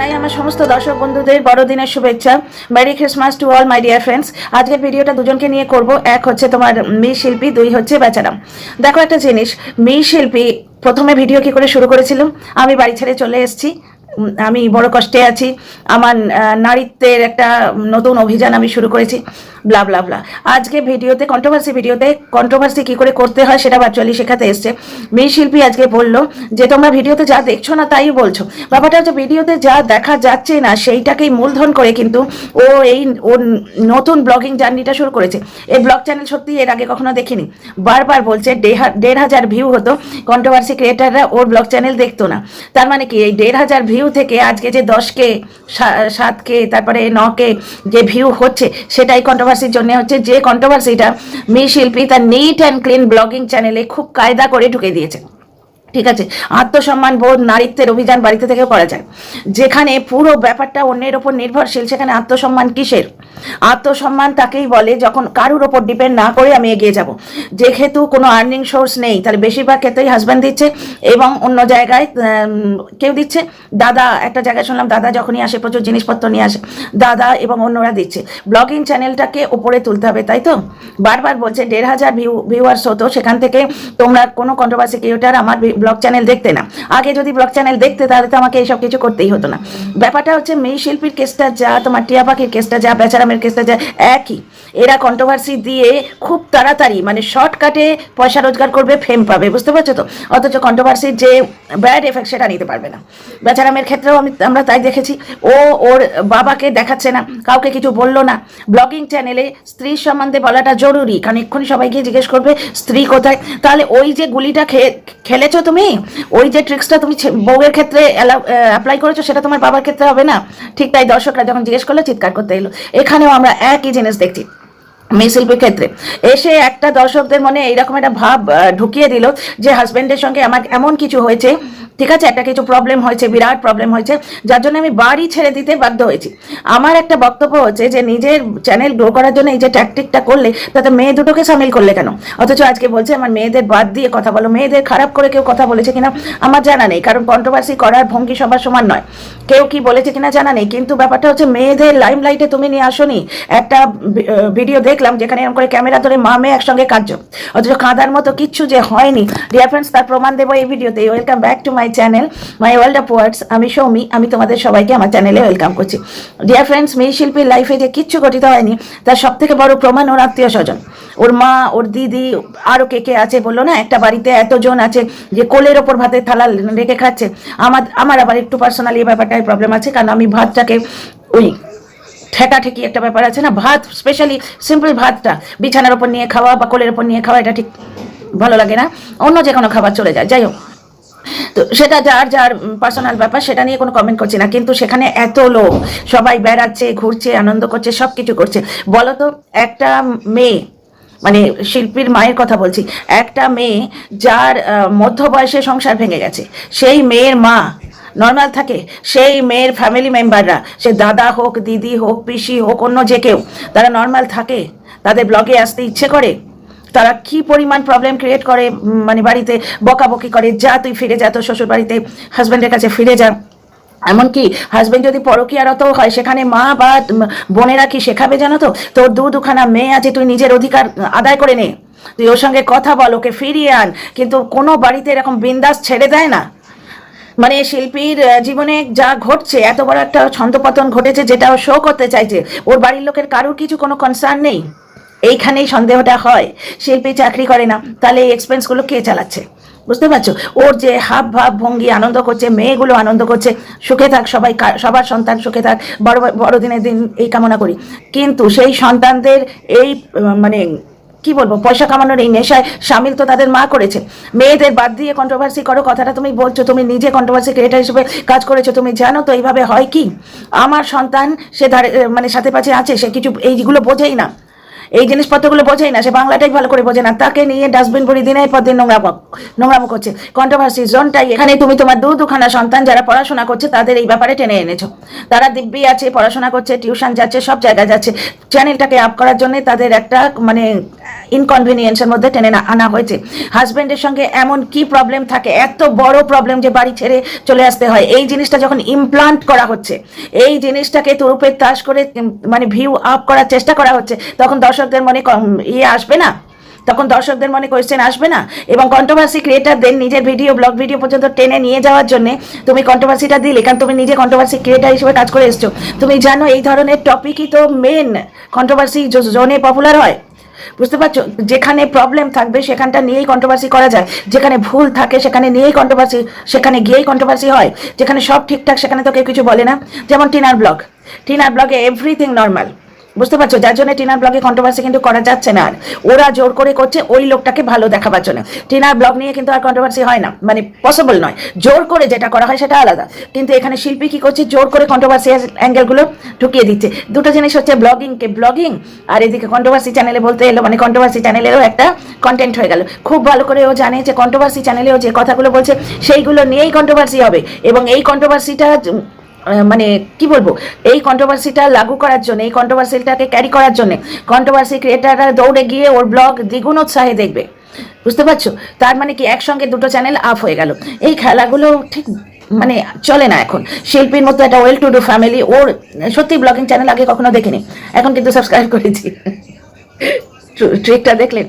জানাই আমার সমস্ত দর্শক বন্ধুদের বড়দিনের শুভেচ্ছা। Merry Christmas to all my dear friends আজকের ভিডিওটা দুজনকে নিয়ে করব। এক হচ্ছে তোমার মেয়ে শিল্পী, দুই হচ্ছে বেচারাম। দেখো একটা জিনিস মেয়ে শিল্পী প্রথমে ভিডিও কি করে শুরু করেছিলাম? আমি বাড়ি ছেড়ে চলে এসেছি। আমি বড় কষ্টে আছি। আমার নারীত্বের একটা নতুন অভিযান আমি শুরু করেছি। ব্লা ব্লা ব্লা আজকে ভিডিওতে কন্ট্রোভার্সি ভিডিওতে কন্ট্রোভার্সি কি করে করতে হয় সেটা ভার্চুয়ালি শেখাতে এসছে। মেয়ে শিল্পী আজকে বলল যে, তোমরা ভিডিওতে যা দেখছ না তাই বলছো। ব্যাপারটা হচ্ছে ভিডিওতে যা দেখা যাচ্ছে না সেইটাকেই মূলধন করে কিন্তু ও এই ওর নতুন ব্লগিং জার্নিটা শুরু করেছে। এই ব্লগ চ্যানেল সত্যি এর আগে কখনো দেখিনি। বারবার বলছে, দেড় হাজার ভিউ হতো। কন্ট্রোভার্সি ক্রিয়েটাররা ওর ব্লগ চ্যানেল দেখতো না। তার মানে কি, এই দেড় হাজার ভিউ থেকে আজকে যে দশকে সাতকে, তারপরে নকে যে ভিউ হচ্ছে, সেটাই কন্ট্রোভার্সির জন্য হচ্ছে যে কন্ট্রোভার্সিটা মি শিল্পী তার নিট অ্যান্ড ক্লিন ব্লগিং চ্যানেলে খুব কায়দা করে ঢুকে দিয়েছে। ঠিক আছে? আত্মসম্মান বোধ, নারীত্বের অভিযান বাড়িতে থেকে করা যায়। যেখানে পুরো ব্যাপারটা অন্যের ওপর নির্ভরশীল, সেখানে আত্মসম্মান কিসের? আত্মসম্মান তাকেই বলে যখন কারুর ওপর ডিপেন্ড না করে আমি এগিয়ে যাব। যেহেতু কোনো আর্নিং সোর্স নেই তাহলে বেশিরভাগ ক্ষেত্রেই হাজব্যান্ড দিচ্ছে এবং অন্য জায়গায় কেউ দিচ্ছে। দাদা, একটা জায়গায় শুনলাম, দাদা যখনই আসে প্রচুর জিনিসপত্র নিয়ে আসে। দাদা এবং অন্যরা দিচ্ছে। ব্লগিং চ্যানেলটাকে উপরে তুলতে হবে, তাই তো? বারবার বলছে, দেড় হাজার ভিউ ভিউয়ার্স হতো সেখান থেকে তোমরা কোনো কন্ট্রোভার্সি ক্রিয়েটার আমার ব্লগ চ্যানেল দেখতে না। আগে যদি ব্লগ চ্যানেল দেখতে তাহলে তো আমাকে এইসব কিছু করতেই হতো না। ব্যাপারটা হচ্ছে মেয়ে শিল্পীর কেসটা যা, তোমার টিয়া পাখির কেসটা যা, বেচারামের কেসটা যা, একই। এরা কন্ট্রোভার্সি দিয়ে খুব তাড়াতাড়ি মানে শর্টকাটে পয়সা রোজগার করবে ফেম পাবে, বুঝতে পারছ তো? অথচ কন্ট্রোভার্সির যে ব্যাড এফেক্ট সেটা নিতে পারবে না। বেচারামের ক্ষেত্রেও আমি, আমরা তাই দেখেছি, ও ওর বাবাকে দেখাচ্ছে না, কাউকে কিছু বলল না। ব্লগিং চ্যানেলে স্ত্রীর সম্বন্ধে বলাটা জরুরি, কারণ এক্ষুনি সবাই গিয়ে জিজ্ঞেস করবে, স্ত্রী কোথায়? তাহলে ওই যে গুলিটা খে- খেলেছো তুমি ওই যে ট্রিক্সটা তুমি বউয়ের ক্ষেত্রে অ্যাপ্লাই করেছ, সেটা তোমার বাবার ক্ষেত্রে হবে না? ঠিক তাই দর্শকরা যখন জিজ্ঞেস করল, চিৎকার করতে এলো। এখানেও আমরা একই জিনিস দেখছি। মেয়ে শিল্পীর ক্ষেত্রে এসে একটা দর্শকদের মনে এইরকম একটা ভাব ঢুকিয়ে দিল যে হাজবেন্ডের সঙ্গে আমার এমন কিছু হয়েছে। ঠিক আছে, একটা কিছু প্রবলেম হয়েছে, বিরাট প্রবলেম হয়েছে, যার জন্য আমি বাড়ি ছেড়ে দিতে বাধ্য হয়েছি। আমার একটা বক্তব্য হচ্ছে যে নিজের চ্যানেল গ্রো করার জন্য এই যে ট্যাকটিকটা করলে, তাতে মেয়ে দুটোকে সামিল করলে কেন? অথচ আজকে বলছে, আমার মেয়েদের বাদ দিয়ে কথা বলো। মেয়েদের খারাপ করে কেউ কথা বলেছে কিনা, আমার জানা নেই। কারণ কন্ট্রোভার্সি করার ভঙ্গি সবার সমান নয়। কেউ কি বলেছে কিনা জানা নেই। কিন্তু ব্যাপারটা হচ্ছে, মেয়েদের লাইম লাইটে তুমি নিয়ে আসোনি। একটা ভিডিও দেখলাম যেখানে এরকম করে ক্যামেরা ধরে মা মেয়ে একসঙ্গে কাঁদছো অথচ কাঁদার মতো কিচ্ছু যে হয়নি। ডিয়ার ফ্রেন্ডস তার প্রমাণ দেবো এই ভিডিওতে। Welcome back to my channel my world of words আমি সৌমি, আমি তোমাদের সবাইকে আমার চ্যানেলে ওয়েলকাম করছি। ডিয়ার মেয়ে শিল্পীর লাইফে যে কিচ্ছু ঘটিত হয়নি, তার সব থেকে বড় প্রমাণ ওর আত্মীয় স্বজন। ওর মা, ওর দিদি আরও কে কে আছে বলল না? একটা বাড়িতে এতজন আছে যে কোলের ওপর ভাতের থালা রেখে খাচ্ছে। আমার আমার আবার একটু পার্সোনালি এই ব্যাপারটায় প্রবলেম আছে, কারণ আমি ভাতটাকে ওই ঠেকা ঠেকি একটা ব্যাপার আছে না? ভাত স্পেশালি সিম্পল ভাতটা, বিছানার ওপর নিয়ে খাওয়া বা কোলের ওপর নিয়ে খাওয়া, এটা ঠিক ভালো লাগে না। অন্য যে কোনো খাবার চলে যায়, যাই হোক। তো সেটা যার যার পার্সোনাল ব্যাপার, সেটা নিয়ে কোনো কমেন্ট করছি না। কিন্তু সেখানে এত লোক, সবাই বেড়াচ্ছে, ঘুরছে, আনন্দ করছে সব কিছু করছে। বলো তো একটা মেয়ে মানে শিল্পীর মায়ের কথা বলছি, একটা মেয়ে যার মধ্য বয়সে সংসার ভেঙে গেছে। সেই মেয়ের মা নর্মাল থাকে। সেই মেয়ের ফ্যামিলি মেম্বাররা সে দাদা হোক, দিদি হোক, পিসি হোক, অন্য যে কেউ, তারা নর্মাল থাকে। তাদের ব্লগে আসতে ইচ্ছে করে। তারা কি পরিমাণ প্রবলেম ক্রিয়েট করে মানে বাড়িতে বকাবকি করে, যা তুই ফিরে যা, তোর শ্বশুর বাড়িতে হাজব্যান্ডের কাছে ফিরে যা। এমনকি হাজব্যান্ড যদি পরকীয়ারত হয়, সেখানে মা বা বোনেরা কি শেখাবে জানো তো? তোর দু দুখানা মেয়ে আছে, তুই নিজের অধিকার আদায় করে নে। তুই ওর সঙ্গে কথা বল, ওকে ফিরিয়ে আন। কিন্তু কোনো বাড়িতে এরকম বিন্দাস ছেড়ে দেয় না। মানে শিল্পীর জীবনে যা ঘটছে, এত বড় একটা ছন্দপতন ঘটেছে যেটা ও শো করতে চাইছে, ওর বাড়ির লোকের কারোর কিছু কোনো কনসার্ন নেই? এইখানেই সন্দেহটা হয়। শিল্পী চাকরি করে না, তাহলে এই এক্সপেন্সগুলো কে চালাচ্ছে? বুঝতে পারছ? ওর যে হাব ভাব ভঙ্গি আনন্দ করছে, মেয়েগুলো আনন্দ করছে, সুখে থাক সবাই সবার সন্তান সুখে থাক, বড়, বড়দিনের দিন এই কামনা করি। কিন্তু সেই সন্তানদের এই মানে কি বলব, পয়সা কামানোর এই নেশায় সামিল তো তাদের মা করেছে। মেয়েদের বাদ দিয়ে কন্ট্রোভার্সি করো, কথাটা তুমি বলছো, তুমি নিজে কন্ট্রোভার্সি ক্রিয়েটার হিসেবে কাজ করেছ, তুমি জানো তো এইভাবে হয় কি? আমার সন্তান সে ধারে মানে সাথে পাশে আছে, সে কিছু এইগুলো বোঝেই না। এই জিনিসপত্রগুলো বোঝেই না, সে বাংলাটাই ভালো করে বোঝে না। তাকে নিয়ে ডাস্টবিন ভরি দিনের পর দিন নোংরা নোংরামো করছে কন্ট্রোভার্সি জোনটাই এখানে তুমি তোমার দু দুখানা সন্তান যারা পড়াশোনা করছে, তাদের এই ব্যাপারে টেনে এনেছো। তারা দিব্যি আছে, পড়াশোনা করছে টিউশন যাচ্ছে, সব জায়গায় যাচ্ছে। চ্যানেলটাকে আপ করার জন্য তাদের একটা মানে ইনকনভিনিয়েন্সের মধ্যে টেনে আনা হয়েছে। হাজব্যান্ডের সঙ্গে এমন কি প্রবলেম থাকে? এত বড় প্রবলেম যে বাড়ি ছেড়ে চলে আসতে হয়। এই জিনিসটা যখন ইমপ্লান্ট করা হচ্ছে, এই জিনিসটাকে তরুপের তাস করে মানে ভিউ আপ করার চেষ্টা করা হচ্ছে, তখন দর্শকদের মনে ইয়ে আসবে না? তখন দর্শকদের মনে কোয়েশ্চেন আসবে না? এবং কন্ট্রোভার্সি ক্রিয়েটারদের নিজের ভিডিও ব্লগ ভিডিও পর্যন্ত টেনে নিয়ে যাওয়ার জন্য তুমি কন্ট্রোভার্সিটা দিলে। কারণ তুমি নিজে কন্ট্রোভার্সি ক্রিয়েটার হিসেবে কাজ করে এসছো। তুমি জানো এই ধরনের টপিকই তো মেন কন্ট্রোভার্সি জোনে পপুলার হয়। বুঝতে পারছ? যেখানে প্রবলেম থাকবে সেখানটা নিয়েই কন্ট্রোভার্সি করা যায়। যেখানে ভুল থাকে সেখানে নিয়েই কন্ট্রোভার্সি সেখানে গিয়েই কন্ট্রোভার্সি হয়। যেখানে সব ঠিকঠাক সেখানে তো কেউ কিছু বলে না। যেমন টিনার ব্লগ টিনার ব্লগে এভরিথিং নর্মাল বুঝতে পারছ? যার জন্য টিনার ব্লগে কন্ট্রোভার্সি কিন্তু করা যাচ্ছে না। আর ওরা জোর করে করছে ওই লোকটাকে ভালো দেখাবার জন্য। টিনার ব্লগ নিয়ে কিন্তু আর কন্ট্রোভার্সি হয় না। মানে পসিবল নয়। জোর করে যেটা করা হয় সেটা আলাদা। কিন্তু এখানে শিল্পী কি করছে? জোর করে কন্ট্রোভার্সি অ্যাঙ্গেলগুলো ঢুকিয়ে দিচ্ছে। দুটো জিনিস হচ্ছে ব্লগিংকে ব্লগিং আর এদিকে কন্ট্রোভার্সি চ্যানেলে বলতে এলো মানে কন্ট্রোভার্সি চ্যানেলেরও একটা কন্টেন্ট হয়ে গেল। খুব ভালো করে ও জানে যে কন্ট্রোভার্সি চ্যানেলেও যে কথাগুলো বলছে, সেইগুলো নিয়েই কন্ট্রোভার্সি হবে। এবং এই কন্ট্রোভার্সিটা মানে কি বলব? এই কন্ট্রোভার্সিটা লাগু করার জন্য, এই কন্ট্রোভার্সিটাকে ক্যারি করার জন্য কন্ট্রোভার্সি ক্রিয়েটাররা দৌড়ে গিয়ে ওর ব্লগ দ্বিগুণ উৎসাহে দেখবে। বুঝতে পারছ? তার মানে কি একসঙ্গে দুটো চ্যানেল আপ হয়ে গেল। এই খেলাগুলো ঠিক মানে চলে না এখন। শিল্পীর মতো একটা ওয়েল টু ডু ফ্যামিলি ওর সত্যি ব্লগিং চ্যানেল আগে কখনো দেখিনি। এখন কিন্তু সাবস্ক্রাইব করেছি। ট্রিকটা দেখলেন?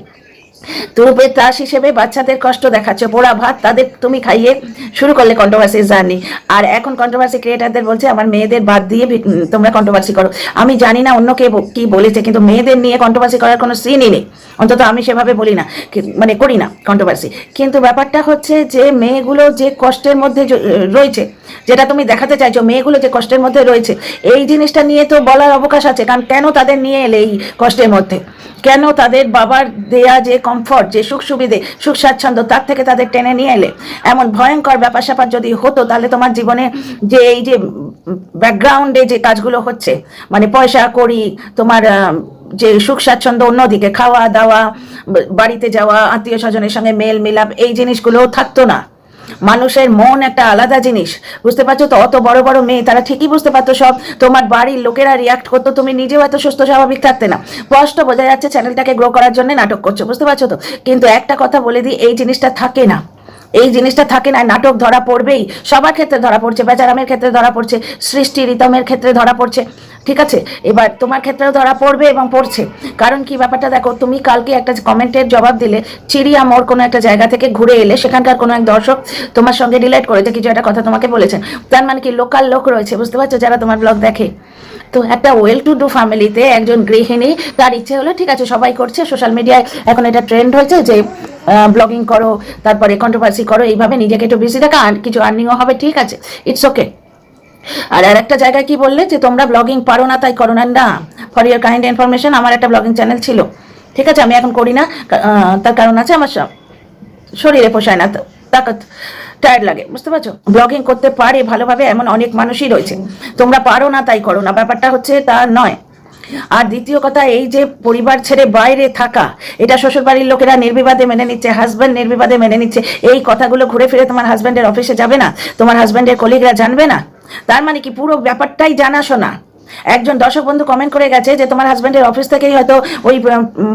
তুরুপের তাস হিসেবে বাচ্চাদের কষ্ট দেখাচ্ছে। পোড়া ভাত তাদের তুমি খাইয়ে শুরু করলে কন্ট্রোভার্সি জার্নি আর এখন কন্ট্রোভার্সি ক্রিয়েটারদের বলছে, আমার মেয়েদের বাদ দিয়ে তোমরা কন্ট্রোভার্সি করো। আমি জানি না অন্য কে কি বলেছে, কিন্তু মেয়েদের নিয়ে কন্ট্রোভার্সি করার কোনো সিনই নেই। অন্তত আমি সেভাবে বলি না মানে করি না কন্ট্রোভার্সি কিন্তু ব্যাপারটা হচ্ছে যে, মেয়েগুলো যে কষ্টের মধ্যে রয়েছে, যেটা তুমি দেখাতে চাইছো, মেয়েগুলো যে কষ্টের মধ্যে রয়েছে, এই জিনিসটা নিয়ে তো বলার অবকাশ আছে, কারণ কেন তাদের নিয়ে এলে এই কষ্টের মধ্যে? কেন তাদের বাবার দেয়া যে কমফর্ট যে সুখ সুবিধে, সুখ স্বাচ্ছন্দ্য, তার থেকে তাদের টেনে নিয়ে এলে। এমন ভয়ঙ্কর ব্যাপার স্যাপার যদি হতো, তাহলে তোমার জীবনে যে এই যে ব্যাকগ্রাউন্ডে যে কাজগুলো হচ্ছে মানে পয়সা করি তোমার যে সুখ স্বাচ্ছন্দ্য অন্যদিকে খাওয়া দাওয়া বাড়িতে যাওয়া আত্মীয় স্বজনের সঙ্গে মেল মিলাপ এই জিনিসগুলোও থাকতো না। মানুষের মন একটা আলাদা জিনিস, বুঝতে পারছ তো? অত বড় বড় মেয়ে, তারা ঠিকই বুঝতে পারতো সব। তোমার বাড়ির লোকেরা রিয়াক্ট করতো, তুমি নিজেও এত সুস্থ, স্বাভাবিক থাকতে না। স্পষ্ট বোঝা যাচ্ছে চ্যানেলটাকে গ্রো করার জন্য নাটক করছ, বুঝতে পারছ তো? কিন্তু একটা কথা বলে দিই, এই জিনিসটা থাকে না। এই জিনিসটা থাকে না, নাটক ধরা পড়বেই। সবার ক্ষেত্রে ধরা পড়ছে, বেচারামের ক্ষেত্রে ধরা পড়ছে, সৃষ্টি রিতমের ক্ষেত্রে ধরা পড়ছে। ঠিক আছে? এবার তোমার ক্ষেত্রেও ধরা পড়বে এবং পড়ছে। কারণ কি ব্যাপারটা দেখো, তুমি কালকে একটা কমেন্টের জবাব দিলে চিড়িয়া মোড় কোনো একটা জায়গা থেকে ঘুরে এলে, সেখানকার কোনো এক দর্শক তোমার সঙ্গে রিলেট করেছে, কিছু একটা কথা তোমাকে বলেছেন তার মানে কি লোকাল লোক রয়েছে, বুঝতে পারছ? যারা তোমার ব্লগ দেখে। তো একটা ওয়েল টু ডু ফ্যামিলিতে একজন গৃহিণী, তার ইচ্ছে হলো, ঠিক আছে, সবাই করছে সোশ্যাল মিডিয়ায় এখন এটা ট্রেন্ড হয়েছে যে ব্লগিং করো, তারপরে কন্ট্রোভার্সি করো, এইভাবে নিজেকে একটু বিজি রাখা কিছু আর্নিংও হবে, ঠিক আছে? ইটস ওকে আর আর একটা জায়গায় কি বললে যে তোমরা ব্লগিং পারো না তাই করো না। না ফর ইয়ার কাইন্ড ইনফরমেশন আমার একটা ব্লগিং চ্যানেল ছিল। ঠিক আছে, আমি এখন করি না তার কারণ আছে আমার শরীরে পোষায় না, তো- তাকাত টায়ার্ড লাগে, বুঝতে পারছ? ব্লগিং করতে পারে ভালোভাবে এমন অনেক মানুষই রয়েছে। তোমরা পারো না তাই করো না, ব্যাপারটা হচ্ছে তা নয়। আর দ্বিতীয় কথা, এই যে পরিবার ছেড়ে বাইরে থাকা, এটা শ্বশুর বাড়ির লোকেরা নির্বিবাদে মেনে নিচ্ছে হাজব্যান্ড নির্বিবাদে মেনে নিচ্ছে, এই কথাগুলো ঘুরে ফিরে তোমার হাজব্যান্ডের অফিসে যাবে না, তোমার হাজব্যান্ডের কলিগরা জানবে না। তার মানে কি পুরো ব্যাপারটাই জানাশোনা? একজন দর্শক বন্ধু কমেন্ট করে গেছে যে তোমার হাজব্যান্ডের অফিস থেকেই হয়তো ওই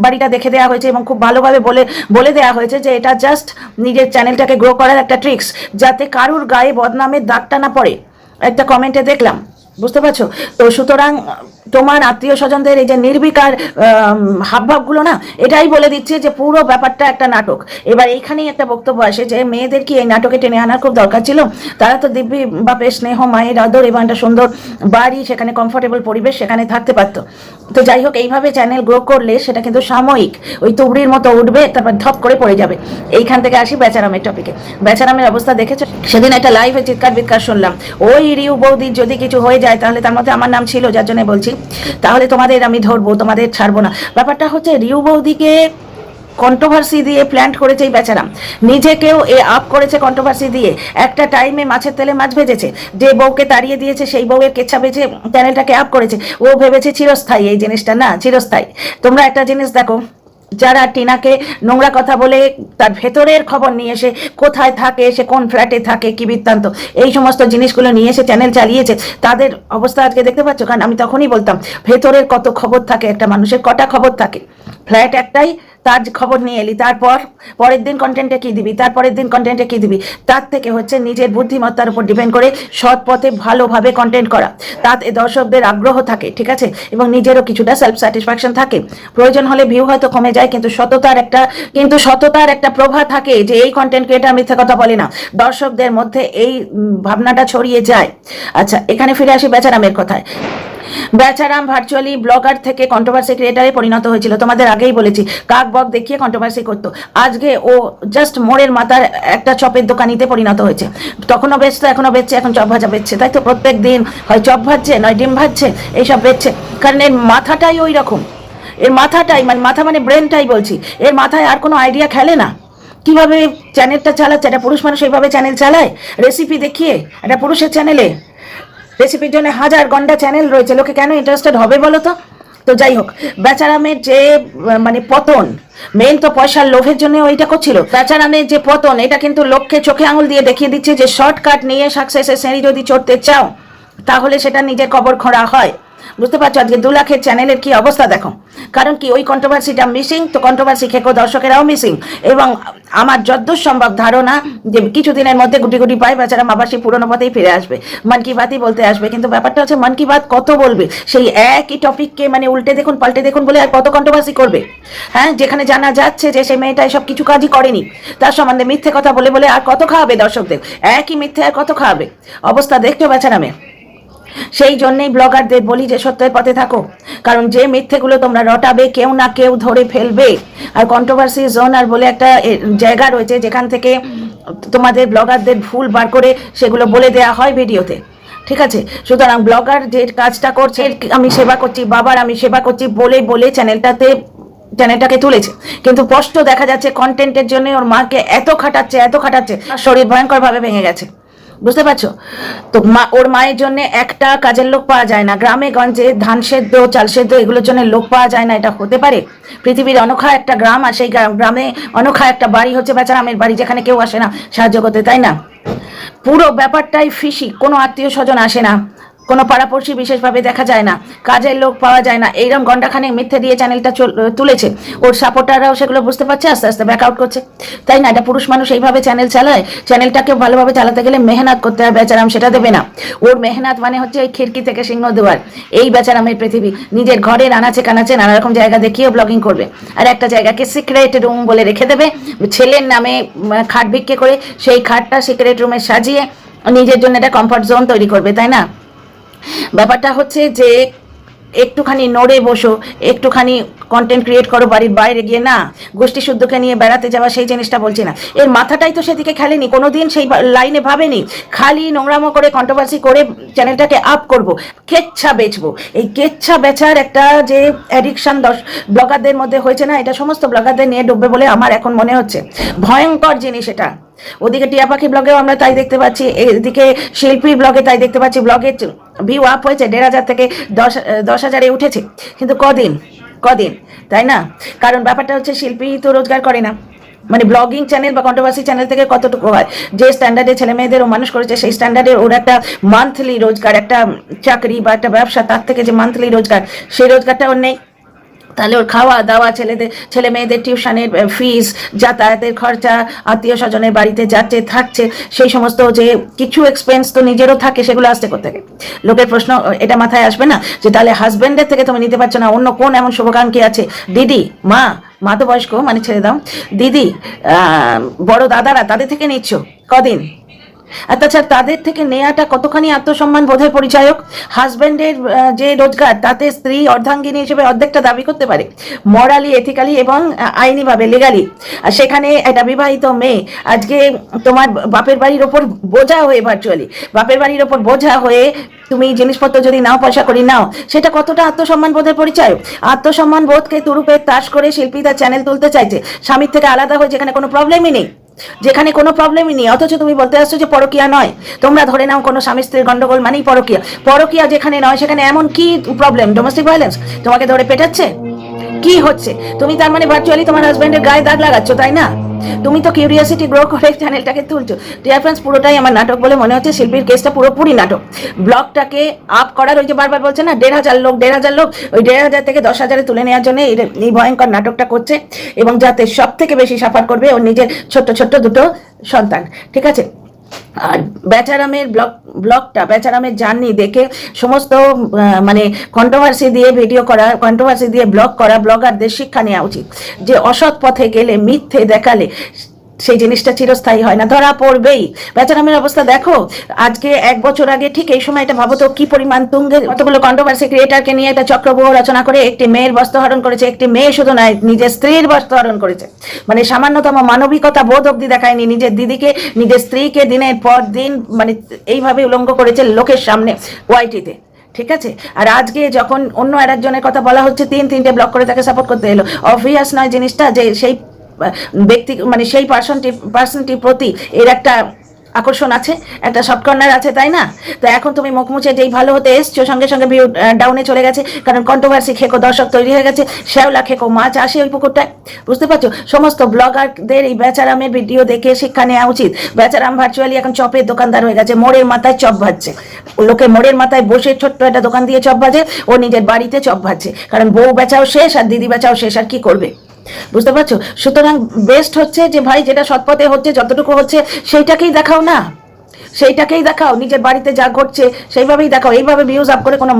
বাড়িটা দেখে দেওয়া হয়েছে এবং খুব ভালোভাবে বলে বলে দেওয়া হয়েছে যে এটা জাস্ট নিজের চ্যানেলটাকে গ্রো করার একটা ট্রিক্স যাতে কারুর গায়ে বদনামের দাগটা না পড়ে। একটা কমেন্টে দেখলাম, বুঝতে পারছ? তো সুতরাং তোমার আত্মীয় স্বজনদের এই যে নির্বিকার হাবভাবগুলো না, এটাই বলে দিচ্ছে যে পুরো ব্যাপারটা একটা নাটক। এবার এইখানেই একটা বক্তব্য আসে যে মেয়েদের কি এই নাটকে টেনে আনার খুব দরকার ছিল? তারা তো দিব্যি বাপের স্নেহ, মায়ের আদর এবং একটা সুন্দর বাড়ি, সেখানে কমফোর্টেবল পরিবেশ, সেখানে থাকতে পারতো। তো যাই হোক, এইভাবে চ্যানেল গ্রো করলে সেটা কিন্তু সাময়িক, ওই তুবড়ির মতো উঠবে, তারপর ধপ করে পড়ে যাবে। এইখান থেকে আসি বেচারামের টপিকে বেচারামের অবস্থা দেখেছ? সেদিন একটা লাইভে চিৎকার বিৎকার শুনলাম। ওই রিউ বৌদির যদি কিছু হয়ে যায়, তাহলে তার মধ্যে আমার নাম ছিল, যার জন্য বলছি তাহলে তোমাদের আমি ধরবো, তোমাদের ছাড়বো না। ব্যাপারটা হচ্ছে, রিউ বৌদিকে কন্ট্রোভার্সি দিয়ে প্ল্যান্ট করেছে এই বেচারা নিজেকেও এ আপ করেছে কন্ট্রোভার্সি দিয়ে। একটা টাইমে মাছের তেলে মাছ ভেজেছে। যে বউকে তাড়িয়ে দিয়েছে, সেই বউয়ের কেচ্ছা বেজে চ্যানেলটাকে আপ করেছে। ও ভেবেছে চিরস্থায়ী, এই জিনিসটা না, চিরস্থায়ী। তোমরা একটা জিনিস দেখো যারা টিনাকে নোংরা কথা বলে তার ভেতরের খবর নিয়ে এসে কোথায় থাকে, সে কোন ফ্ল্যাটে থাকে, কি বৃত্তান্ত, এই সমস্ত জিনিসগুলো নিয়ে এসে চ্যানেল চালিয়েছে। তাদের অবস্থা আজকে দেখতে পাচ্ছ? কারণ আমি তখনই বলতাম, ভেতরের কত খবর থাকে, একটা মানুষের কটা খবর থাকে। ফ্ল্যাট একটাই, তার খবর নিয়ে এলি, তারপর পরের দিন কন্টেন্টে কি দিবি, তারপরের দিন কন্টেন্টে কি দিবি? তার থেকে হচ্ছে নিজের বুদ্ধিমত্তার উপর ডিপেন্ড করে সৎ পথে ভালোভাবে কন্টেন্ট করা। তাতে দর্শকদের আগ্রহ থাকে, ঠিক আছে? এবং নিজেরও কিছুটা সেলফ স্যাটিসফ্যাকশন থাকে। প্রয়োজন হলে ভিউ হয়তো কমে যায়, কিন্তু সততার একটা, কিন্তু সততার একটা প্রভা থাকে যে এই কন্টেন্ট ক্রিয়েটার মিথ্যে কথা বলে না। দর্শকদের মধ্যে এই ভাবনাটা ছড়িয়ে যায়। আচ্ছা এখানে ফিরে আসি বেচারামের কথায়। বেচারাম ভার্চুয়ালি ব্লগার থেকে কন্ট্রোভার্সি ক্রিয়েটারে পরিণত হয়েছিল। তোমাদের আগেই বলেছি, কাক বক দেখিয়ে কন্ট্রোভার্সি করতো। আজকে ও জাস্ট মোড়ের মাথার একটা চপের দোকানিতে পরিণত হয়েছে। তখনও বেচতো, এখনও বেচছে, এখন চপ ভাজা বেচছে। তাই তো প্রত্যেক দিন হয় চপ ভাজছে, নয় ডিম ভাজছে, এইসব বেচছে। কারণ এর মাথাটাই ওই রকম। এর মাথাটাই মানে মাথা মানে ব্রেনটাই বলছি। এর মাথায় আর কোনো আইডিয়া খেলে না। কীভাবে চ্যানেলটা চালাচ্ছে? একটা পুরুষ মানুষ এইভাবে চ্যানেল চালায়? রেসিপি দেখিয়ে? একটা পুরুষের চ্যানেলে রেসিপির জন্য হাজার ঘণ্টা চ্যানেল রয়েছে। লোকে কেন ইন্টারেস্টেড হবে বলো তো তো যাই হোক, বেচারামের যে মানে পতন মেন তো পয়সার লোভের জন্য ওইটা করছিল। বেচারামের যে পতন, এটা কিন্তু লোককে চোখে আঙুল দিয়ে দেখিয়ে দিচ্ছে যে শর্টকাট নিয়ে সাকসেসের শ্রেণি যদি চড়তে চাও, তাহলে সেটা নিজের কবর খোঁড়া হয়। বুঝতে পারছ? আজকে দু লাখের চ্যানেলের কি অবস্থা দেখো। কারণ কি, ওই কন্ট্রোভার্সিটা মিসিং তো কন্ট্রোভার্সি খেকো দর্শকেরাও মিসিং এবং আমার যদ্দূর সম্ভব ধারণা যে কিছুদিনের মধ্যে গুটি গুটি পাই বেচারা সেই পুরোনো পথেই ফিরে আসবে। মন কি বাতই বলতে আসবে। কিন্তু ব্যাপারটা হচ্ছে, মন কি বাত কত বলবে? সেই একই টপিককে মানে উল্টে দেখুন, পাল্টে দেখুন বলে আর কত কন্ট্রোভার্সি করবে? হ্যাঁ যেখানে জানা যাচ্ছে যে সেই মেয়েটা সব কিছু কাজই করেনি, তার সম্বন্ধে মিথ্যে কথা বলে বলে আর কত খাওয়াবে দর্শকদের? একই মিথ্যে আর কত খাওয়াবে? অবস্থা দেখছ বেচারা মেয়ে। সেই জন্যই ব্লগারদের বলি যে সত্যের পথে থাকো। কারণ যে মিথ্যেগুলো তোমরা রটাবে, কেউ না কেউ ধরে ফেলবে। আর কন্ট্রোভার্সি জোন আর বলে একটা জায়গা রয়েছে যেখান থেকে তোমাদের ব্লগারদের ভুল বার করে সেগুলো বলে দেয়া হয় ভিডিওতে। ঠিক আছে? সুতরাং ব্লগার যে কাজটা করছে আমি সেবা করছি, বাবার আমি সেবা করছি বলে বলে চ্যানেলটাতে, চ্যানেলটাকে তুলেছে। কিন্তু স্পষ্ট দেখা যাচ্ছে কন্টেন্টের জন্য ওর মাকে এত খাটাচ্ছে এত খাটাচ্ছে, শরীর ভয়ঙ্করভাবে ভেঙে গেছে। বুঝতে পারছ? তো মা, ওর মায়ের জন্য একটা কাজের লোক পাওয়া যায় না। গ্রামে, গঞ্জে, ধান সেদ্ধ, চাল সেদ্ধ, এগুলোর জন্য লোক পাওয়া যায় না, এটা হতে পারে। পৃথিবীর অনখা একটা গ্রাম আর সেই গ্রাম- অনখা একটা বাড়ি হচ্ছে, বেচারা আমের বাড়ি, যেখানে কেউ আসে না সাহায্য করতে, তাই না? পুরো ব্যাপারটাই ফিসি কোনো আত্মীয় স্বজন আসে না। কোনো পাড়াপড়শি বিশেষভাবে দেখা যায় না, কাজের লোক পাওয়া যায় না। এইরকম ঘন্টাখানেক মিথ্যে দিয়ে চ্যানেলটা তুলেছে। ওর সাপোর্টাররাও সেগুলো বুঝতে পারছে, আস্তে আস্তে ব্যাক আউট করছে। তাই না? এটা পুরুষ মানুষ এইভাবে চ্যানেল চালায়, চ্যানেলটাকে ভালোভাবে চালাতে গেলে মেহনত করতে হয়, বেচারাম সেটা দেবে না। ওর মেহনত মানে হচ্ছে ওই খিড়কি থেকে সিংহ দেওয়ার এই বেচারামের পৃথিবী। নিজের ঘরের আনাচে কানাচে নানা রকম জায়গা দেখিয়ে ব্লগিং করবে। আর একটা জায়গাকে সিক্রেট রুম বলে রেখে দেবে। ছেলের নামে খাট বিক্রি করে সেই খাটটা সিক্রেট রুমে সাজিয়ে নিজের জন্য একটা কমফর্ট জোন তৈরি করবে, তাই না? ব্যাপারটা হচ্ছে যে একটুখানি নড়ে বসো, একটুখানি কন্টেন্ট ক্রিয়েট করো বাড়ির বাইরে গিয়ে, না, গোষ্ঠী শুদ্ধকে নিয়ে বেড়াতে যাওয়া সেই জিনিসটা বলছি না। এর মাথাটাই তো সেদিকে খেলেনি, কোনোদিন সেই লাইনে ভাবেনি। খালি নোংরামো করে কন্ট্রোভার্সি করে চ্যানেলটাকে আপ করব, কেচ্ছা বেচবো। এই কেচ্ছা বেচার একটা যে অ্যাডিকশান দশ ব্লগারদের মধ্যে হয়েছে না, এটা সমস্ত ব্লগারদের নিয়ে ডুববে বলে আমার এখন মনে হচ্ছে। ভয়ঙ্কর জিনিস এটা। ওদিকে টিয়া পাখি ব্লগেও আমরা তাই দেখতে পাচ্ছি, এদিকে শিল্পী ব্লগে তাই দেখতে পাচ্ছি, ব্লগে ভিউ আপ হয়েছে দেড় হাজার থেকে দশ দশ হাজারে উঠেছে। কিন্তু কদিন কদিন, তাই না? কারণ ব্যাপারটা হচ্ছে শিল্পী তো রোজগার করে না। মানে ব্লগিং চ্যানেল বা কন্ট্রোভার্সি চ্যানেল থেকে কতটুকু হয়? যে স্ট্যান্ডার্ডে ছেলে মেয়েদের ও মানুষ করেছে, সেই স্ট্যান্ডার্ডে ওর একটা মান্থলি রোজগার, একটা চাকরি বা একটা ব্যবসা, তার থেকে যে মান্থলি রোজগার, সেই রোজগারটা ওর নেই। তাহলে ওর খাওয়া দাওয়া ছেলেদের, ছেলে মেয়েদের টিউশনের ফিস যাতায়াতের খরচা, আত্মীয় স্বজনের বাড়িতে যাচ্ছে থাকছে, সেই সমস্ত যে কিছু এক্সপেন্স তো নিজেরও থাকে, সেগুলো আসতে করতে থাকে লোকের প্রশ্ন, এটা মাথায় আসবে না? যে তাহলে হাজব্যান্ডের থেকে তুমি নিতে পারছ না, অন্য কোন এমন শুভাকাঙ্ক্ষী আছে? দিদি, মা মা তো বয়স্ক মানে ছেড়ে দাও। দিদি বড় দাদারা তাদের থেকে নিচ্ছ? কদিন? আর তাছাড়া তাদের থেকে নেওয়াটা কতখানি আত্মসম্মান বোধের পরিচায়ক? হাজব্যান্ডের যে রোজগার, তাতে স্ত্রী অর্ধাঙ্গিনী হিসেবে অর্ধেকটা দাবি করতে পারে। মরালি এথিক্যালি এবং আইনিভাবে লিগালি আর সেখানে একটা বিবাহিত মেয়ে, আজকে তোমার বাপের বাড়ির ওপর বোঝা হয়ে ভার্চুয়ালি বাপের বাড়ির ওপর বোঝা হয়ে তুমি জিনিসপত্র যদি নাও, পয়সা করি নাও, সেটা কতটা আত্মসম্মান বোধের পরিচয় আত্মসম্মান বোধকে তুরুপে তাস করে শিল্পী তার চ্যানেল তুলতে চাইছে। স্বামীর থেকে আলাদা হয়ে যেখানে কোনো প্রবলেমই নেই। যেখানে কোনো প্রবলেমই নেই, অথচ তুমি বলতে আসছো যে পরকিয়া নয়। তোমরা ধরে নাও কোনো স্বামী স্ত্রীর গন্ডগোল মানেই পরকিয়া। পরকিয়া যেখানে নয়, সেখানে এমন কি প্রবলেম ডোমেস্টিক ভায়োলেন্স তোমাকে ধরে পেটাচ্ছে? কি হচ্ছে? তুমি তার মানে ভার্চুয়ালি তোমার হাজব্যান্ডের গায়ে দাগ লাগাচ্ছ, তাই না? তুমি তো কিউরিয়াসিটি গ্রো করে চ্যানেলটাকে তুলছো। ডিয়ার ফ্রেন্ডস পুরোটাই আমার নাটক বলে মনে হচ্ছে। শিল্পীর কেসটা পুরোপুরি নাটক। ব্লগটাকে আপ করার ওই যে বারবার বলছে না, দেড় হাজার লোক, দেড় হাজার লোক, ওই দেড় হাজার থেকে দশ হাজারে তুলে নেওয়ার জন্য এই- ভয়ঙ্কর নাটকটা করছে এবং যাতে সব থেকে বেশি সাফার করবে ওর নিজের ছোট্ট ছোট্ট দুটো সন্তান। ঠিক আছে? আর বেচারামের ব্লগ, ব্লগটা, বেচারামের জার্নি দেখে সমস্ত মানে কন্ট্রোভার্সি দিয়ে ভিডিও করা কন্ট্রোভার্সি দিয়ে ব্লগ করা ব্লগারদের শিক্ষা নেওয়া উচিত। যে অসৎ পথে গেলে মিথ্যে দেখালে সেই জিনিসটা চিরস্থায়ী হয় না, ধরা পড়বেই। বেচারামের অবস্থা দেখো, আজকে এক বছর আগে ঠিক এই সময়টা ভাবো তো কি পরিমাণ তুঙ্গে কতগুলো কন্ট্রোভার্সি ক্রিয়েটারকে নিয়ে একটা চক্রব্যূহ রচনা করে একটি মেয়ের বস্ত্রহরণ করেছে, একটি মেয়ে শুধু নয়, নিজের স্ত্রীর বস্ত্রহরণ করেছে। মানে সামান্যতম মানবিকতা বোধ অব্দি দেখায়নি নিজের দিদিকে, নিজের স্ত্রীকে দিনের পর দিন মানে এইভাবে উলঙ্গ করেছে লোকের সামনে ওয়াইটিতে ঠিক আছে? আর আজকে যখন অন্য আর একজনের কথা বলা হচ্ছে, তিন তিনটে ব্লক করে তাকে সাপোর্ট করতে এলো। অবভিয়াস নয় জিনিসটা যে সেই ব্যক্তি মানে সেই পার্সনটি পার্সনটির প্রতি এর একটা আকর্ষণ আছে, একটা সফট কর্নার আছে, তাই না? তো এখন তুমি মুখ মুছে যেই ভালো হতে এসছো, সঙ্গে সঙ্গে ভিউ ডাউনে চলে গেছে, কারণ কন্ট্রোভার্সি খেকো, দর্শক তৈরি হয়ে গেছে, শ্যাওলা খেকো, মাছ আসে ওই পুকুরটায়, বুঝতে পারছ? সমস্ত ব্লগারদের এই বেচারামের ভিডিও দেখে শিক্ষা নেওয়া উচিত। বেচারাম ভার্চুয়ালি এখন চপের দোকানদার হয়ে গেছে, মোড়ের মাথায় চপ ভাজছে। লোকে মোড়ের মাথায় বসে ছোট্ট একটা দোকান দিয়ে চপ ভাজে, ও নিজের বাড়িতে চপ ভাজছে। কারণ বউ বেচাও শেষ, আর দিদি বেচাও শেষ, আর কি করবে? বুঝতে পারছ? সুতরাং বেস্ট হচ্ছে যে ভাই, যেটা সৎপথে হচ্ছে, যতটুকু হচ্ছে, সেইটাকেই দেখাও না। সেইটাকেই দেখাও, নিজের বাড়িতে যা ঘটছে, সেইভাবেই দেখাও। এইভাবে ভিউজ আপ করে কোনো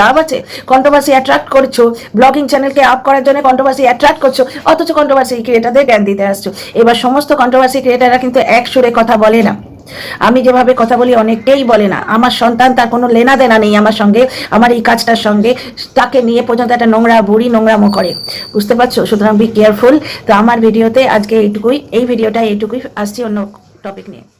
লাভ আছে? কন্ট্রোভার্সি অ্যাট্রাক্ট করছ ব্লগিং চ্যানেলকে আপ করার জন্য কন্ট্রোভার্সি অ্যাট্রাক্ট করছ, অথচ কন্ট্রোভার্সি ক্রিয়েটারদের জ্ঞান দিতে আসছো। এবার সমস্ত কন্ট্রোভার্সি ক্রিয়েটাররা কিন্তু এক সুরে কথা বলে না। আমি যেভাবে কথা বলি অনেকটাই বলে না। আমার সন্তান তার কোনো লেনা দেনা নেই আমার সঙ্গে। আমার এই কাজটার সঙ্গে তাকে নিয়ে পর্যন্ত একটা নোংরা বুড়ি নোংরামো করে বুঝতে পারছ? সুতরাং বি কেয়ারফুল তো আমার ভিডিওতে আজকে এইটুকুই। এই ভিডিওটা এইটুকুই। আসছি অন্য টপিক নিয়ে।